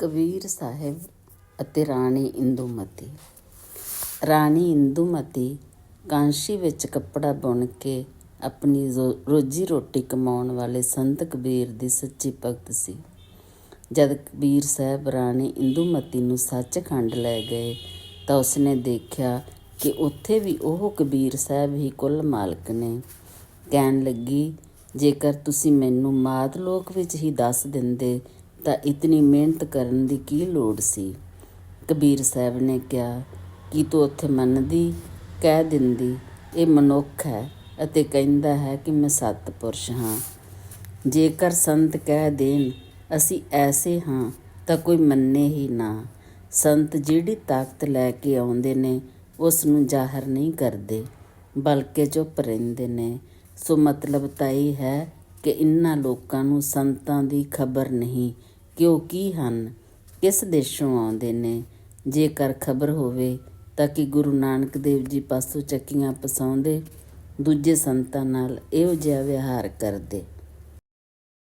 ਕਬੀਰ ਸਾਹਿਬ ਅਤੇ ਰਾਣੀ ਇੰਦੂਮਤੀ। ਰਾਣੀ ਇੰਦੂਮਤੀ ਕਾਂਸ਼ੀ ਵਿੱਚ ਕੱਪੜਾ ਬੁਣ ਕੇ ਆਪਣੀ ਰੋ- ਰੋਜੀ ਰੋਟੀ ਕਮਾਉਣ ਵਾਲੇ ਸੰਤ ਕਬੀਰ ਦੀ ਸੱਚੀ ਭਗਤ ਸੀ। ਜਦ ਕਬੀਰ ਸਾਹਿਬ ਰਾਣੀ ਇੰਦੂਮਤੀ ਨੂੰ ਸੱਚਖੰਡ ਲੈ ਗਏ ਤਾਂ ਉਸਨੇ ਦੇਖਿਆ ਕਿ ਉੱਥੇ ਵੀ ਉਹ ਕਬੀਰ ਸਾਹਿਬ ਹੀ ਕੁੱਲ ਮਾਲਕ ਨੇ। ਕਹਿਣ ਲੱਗੀ, ਜੇਕਰ ਤੁਸੀਂ ਮੈਨੂੰ ਮਾਤ ਲੋਕ ਵਿੱਚ ਹੀ ਦੱਸ ਦਿੰਦੇ ਤਾਂ ਇਤਨੀ ਮਿਹਨਤ ਕਰਨ ਦੀ ਕੀ ਲੋੜ ਸੀ? ਕਬੀਰ ਸਾਹਿਬ ਨੇ ਕਿਹਾ, ਕਿ ਤੂੰ ਉੱਥੇ ਮੰਨਦੀ? ਕਹਿ ਦਿੰਦੀ, ਇਹ ਮਨੁੱਖ ਹੈ ਅਤੇ ਕਹਿੰਦਾ ਹੈ ਕਿ ਮੈਂ ਸਤਪੁਰਸ਼ ਹਾਂ। ਜੇਕਰ ਸੰਤ ਕਹਿ ਦੇਣ, ਅਸੀਂ ਐਸੇ ਹਾਂ ਤਾਂ ਕੋਈ ਮੰਨੇ ਹੀ ਨਾ। ਸੰਤ ਜਿਹੜੀ ਤਾਕਤ ਲੈ ਕੇ ਆਉਂਦੇ ਨੇ, ਉਸ ਨੂੰ ਜ਼ਾਹਰ ਨਹੀਂ ਕਰਦੇ, ਬਲਕਿ ਚੁੱਪ ਰਹਿੰਦੇ ਨੇ। ਸੋ ਮਤਲਬ ਤਾਂ ਇਹ ਹੈ ਕਿ ਇਨ੍ਹਾਂ ਲੋਕਾਂ ਨੂੰ ਸੰਤਾਂ ਦੀ ਖਬਰ ਨਹੀਂ ਕਿ ਉਹ ਕੀ ਹਨ? ਕਿਸ ਦੇਸ਼ੋਂ ਆਉਂਦੇ ਨੇ? ਜੇਕਰ ਖਬਰ ਹੋਵੇ ਤਾਂ ਕਿ ਗੁਰੂ ਨਾਨਕ ਦੇਵ ਜੀ ਪਾਸੋਂ ਚੱਕੀਆਂ ਪਸਾਉਂਦੇ? ਦੂਜੇ ਸੰਤਾਂ ਨਾਲ ਇਹੋ ਜਿਹਾ ਵਿਹਾਰ ਕਰਦੇ।